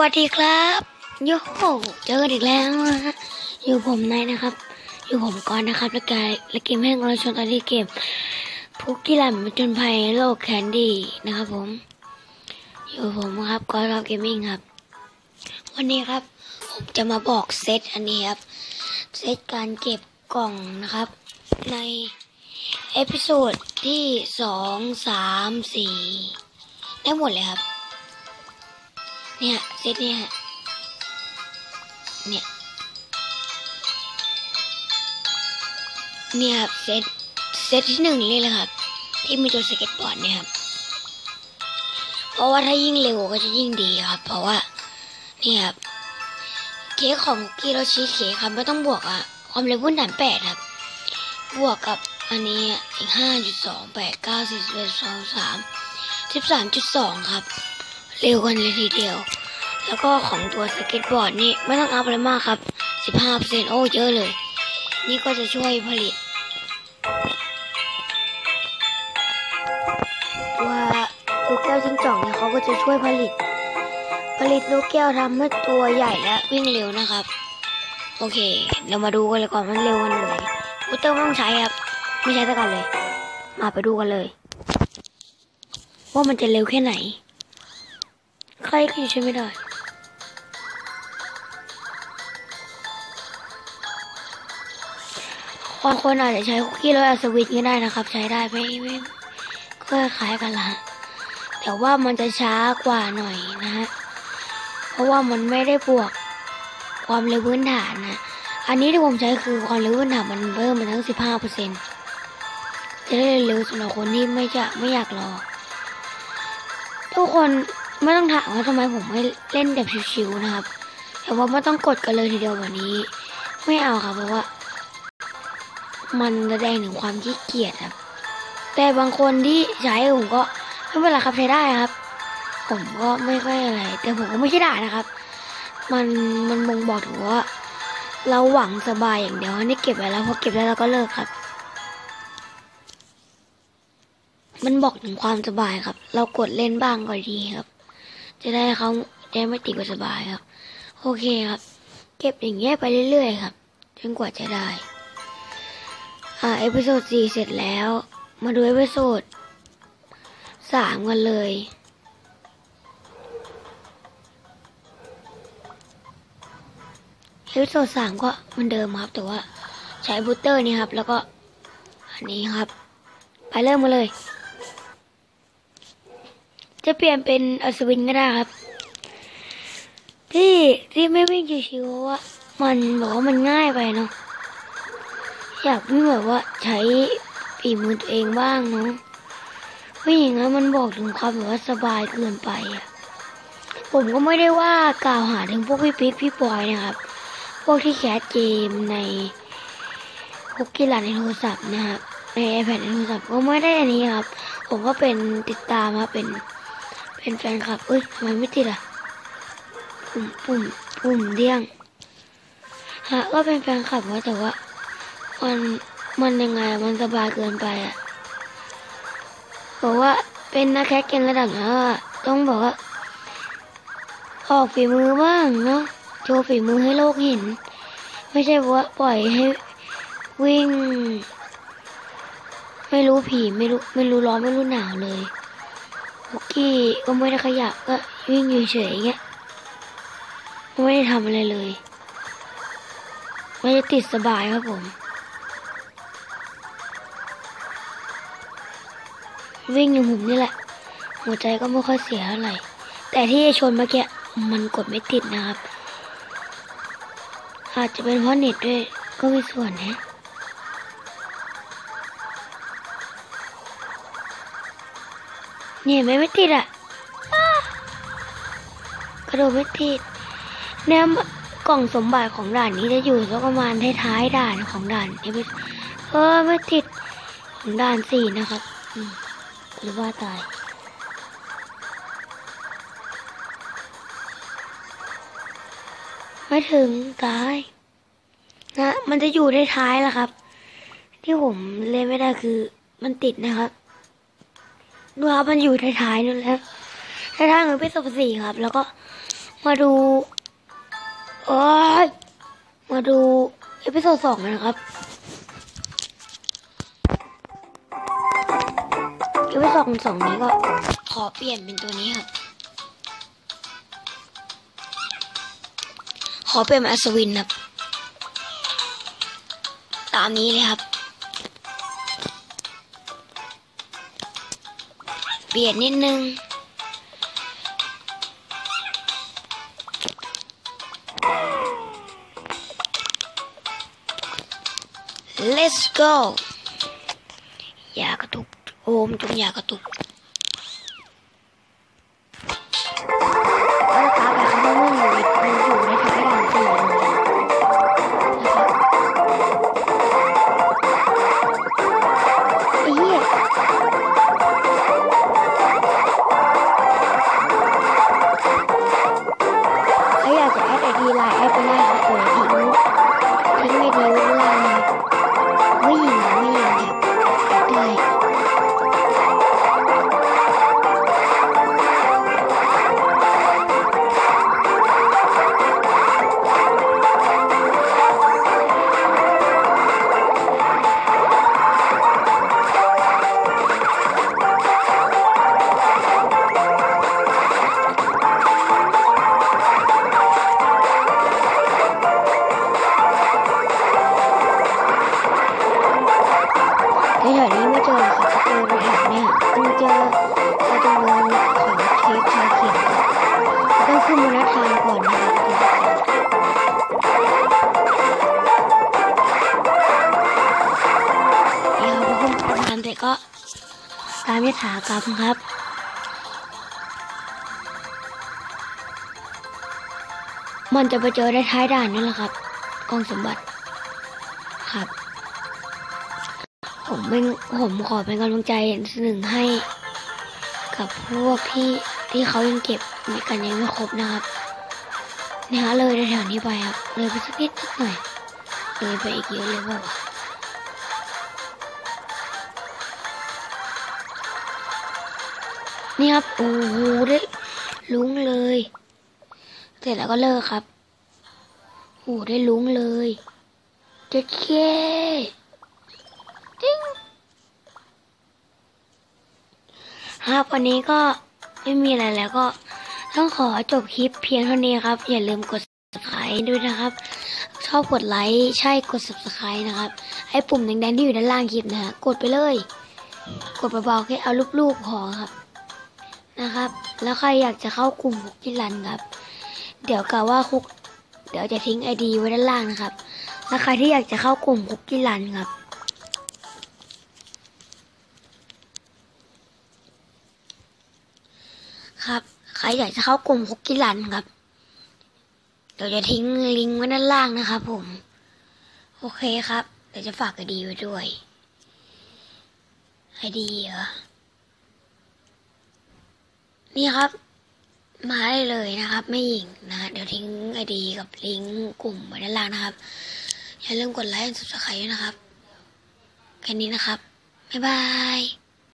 วัสดีครับโยโหเจอกันอีกแล้วนะฮะอยู่ผมนายนะครับ อยู่ผมก่อนนะครับและกายและเกมแห่งเราชนตอนที่เกมพุกกี้แลมจนภัยโลกแคนดี้นะครับ ผม อยู่ผมครับก่อนครับเกมมิ่งครับ วันนี้ครับ ผมจะมาบอกเซตอันนี้ครับเซตการเก็บกล่องนะครับ ในเอพิโซดที่สองสามสี่ได้หมดเลยครับเนี่ย เซตเนี่ยเนี่ย เนี่ยครับเซตเซตที่หนึ่งนี่เลยครับ ที่มีตัวสเก็ตบอร์ดเนี่ยครับ เพราะว่าถ้ายิ่งเร็วก็จะยิ่งดีครับ เพราะว่านี่ครับเค้กของกีโรชิเค้กครับไม่ต้องบวกอะความเร็วพื้นฐานแปดครับ บวกกับอันนี้อีกห้าจุดสองแปดเก้าสิบเอ็ดสองสามสิบสามจุดสองครับ เร็วกันเลยทีเดียว แล้วก็ของตัวสเก็ตบอร์ดนี่ไม่ต้องอัพอะไรมากครับ 15%โอ้เยอะเลย นี่ก็จะช่วยผลิต ตัวลูกแก้วจิ้งจอกเนี่ยเขาก็จะช่วยผลิต ผลิตลูกแก้วทำให้ตัวใหญ่และวิ่งเร็วนะครับ โอเค เรามาดูกันเลยก่อนมันเร็วขนาดไหนบูเตอร์ไม่ต้องใช้ครับ ไม่ใช้สักกันเลย มาไปดูกันเลย ว่ามันจะเร็วแค่ไหน ใครก็อยู่ใช้ไม่ได้ บางคนอาจจะใช้คุกกี้แล้วอัศวินก็ได้นะครับ ใช้ได้ไม่ไม่ก็คล้ายกันละแต่ว่ามันจะช้ากว่าหน่อยนะฮะเพราะว่ามันไม่ได้บวกความเร็วพื้นฐานนะอันนี้ที่ผมใช้คือความเร็วพื้นฐานมันเพิ่มมาทั้งสิบห้าเปอร์เซ็นจะได้เร็วสำหรับคนที่ไม่จะไม่อยากรอ ทุกคนไม่ต้องถามว่าทำไมผมไม่เล่นแบบชิวๆนะครับ แต่ว่าไม่ต้องกดกันเลยทีเดียวแบบนี้ ไม่เอาครับเพราะว่า มันแสดงถึงความขี้เกียจครับ แต่บางคนที่ใช้ผมก็ไม่เป็นไรครับใช้ได้ครับ ผมก็ไม่ค่อยอะไร แต่ผมก็ไม่ใช่ด่านะครับ มันมันบ่งบอกถึงว่า เราหวังสบายอย่างเดียวนี่เก็บไว้แล้วพอเก็บแล้วเราก็เลิกครับ มันบอกถึงความสบายครับ เรากดเล่นบ้างก็ดีครับ จะได้เขาจะไม่ติดก็สบายครับ โอเคครับ เก็บอย่างเงี้ยไปเรื่อยๆครับจนกว่าจะได้ อ่าเอพิโซดสี่เสร็จแล้ว มาดูเอพิโซดสามกันเลย เอพิโซดสามก็เหมือนเดิมครับ แต่ว่าใช้บูตเตอร์นี่ครับ แล้วก็ อันนี้ครับ ไปเริ่มมาเลย จะเปลี่ยนเป็นอัศวินก็ได้ครับ ที่ที่ไม่วิ่งชิวๆเพราะว่ามันบอกว่ามันง่ายไปเนาะ อยากวิ่แบบว่าใช้ฝีมือตัวเองบ้างเนาะไม่อย่างนั้นมันบอกถึงความแบบว่าสบายเกินไปอะผมก็ไม่ได้ว่ากล่าวหาถึงพวกพี่ปิ๊กพี่ปอยนะครับ พวกที่แคสเกมในพวกกีฬาในโทรศัพท์นะครับใน iPad ในโทรศัพท์ก็ไม่ได้อันนี้ครับ ผมก็เป็นติดตามครับเป็น เป็นแฟนคลับเอ้ยทำไมไม่ติดอะปุ่มปุ่มปุ่มเดี้ยงฮะก็เป็นแฟนคลับว่าแต่ว่า มันมันยังไงมันสบายเกินไปอะบอกว่าเป็นนักแคสเกมระดับนั้นอะต้องบอกว่าออกฝีมือบ้างเนาะโชว์ฝีมือให้โลกเห็น ไม่ใช่ว่าปล่อยให้วิ่ง ไม่รู้ผีไม่รู้ไม่รู้ร้อนไม่รู้หนาวเลยโอกี้ก็ไม่ได้ขยับก็วิ่งอยู่เฉยเงี้ยไม่ได้ทำอะไรเลย ไม่ได้ติดสบายครับผม วิ่งอย่างผมนี่แหละ หัวใจก็ไม่ค่อยเสียเท่าไหร่ แต่ที่ชนเมื่อกี้มันกดไม่ติดนะครับ อาจจะเป็นเพราะเน็ตด้วยก็มีส่วนนะเนี่ยไม่ไม่ติดอะกระโดดไม่ติดเนี่ยกล่องสมบัติของด่านนี้จะอยู่สักประมาณท้ายๆด่านของด่านนี้เออไม่ติดของด่านสี่นะครับ อืม หรือว่าตายไม่ถึงตายนะมันจะอยู่ในท้ายแล้วครับ ที่ผมเล่นไม่ได้คือมันติดนะครับดูครับมันอยู่ท้ายๆนั่นแหละท้ายๆเหมือนเป็นสสี่ครับ แล้วก็มาดูโอ้ยมาดูเอพิโซดสองนะครับ เอพิโซดสองนี้ก็ขอเปลี่ยนเป็นตัวนี้ครับ ขอเปลี่ยนเป็นอัศวินครับ ตามนี้เลยครับ เปลี่ยนนิดนึง let's go อย่ากระตุก โอมจงอย่ากระตุก ตามยถากรรมครับ มันจะไปเจอได้ท้ายด่านนั่นแหละครับกองสมบัติครับ ผมเป็นผมขอเป็นกำลังใจหนึ่งให้ กับพวกที่ที่เขายังเก็บกันยังไม่ครบนะครับนี่ฮะเลยแถวนี้ไปครับ เลยไปสักนิดสักหน่อยเลยไปอีกเยอะเลยเปล่า นี่ครับโอ้โหได้ลุ้งเลย เสร็จแล้วก็เลิกครับโอ้ได้ลุ้งเลยเจ๊เค้จิ้งครับวันนี้ก็ไม่มีอะไรแล้วก็ต้องขอจบคลิปเพียงเท่านี้ครับ อย่าลืมกด subscribe ด้วยนะครับ ชอบกดไลค์ใช่กด subscribe นะครับไอ้ปุ่มแดงๆที่อยู่ด้านล่างคลิปนะฮะกดไปเลย กดเบาๆแค่เอารูปๆพอครับ นะครับ แล้วใครอยากจะเข้ากลุ่มคุกกี้รันครับ เดี๋ยวกะว่าคุก เดี๋ยวจะทิ้งไอดีไว้ด้านล่างนะครับ แล้วใครที่อยากจะเข้ากลุ่มคุกกี้รันครับครับ ใครอยากจะเข้ากลุ่มคุกกี้รันครับ เดี๋ยวจะทิ้งลิงก์ไว้ด้านล่างนะครับผม โอเคครับ เดี๋ยวจะฝากไอดีไว้ด้วยไอดีเหรอ นี่ครับมาได้เลยนะครับ ไม่หยิงนะเดี๋ยวทิ้งไอดีกับลิงก์กลุ่มไว้ด้านล่างนะครับ อย่าลืมกดไลค์กดซับสไครต์ด้วยนะครับ แค่นี้นะครับ บ๊ายบาย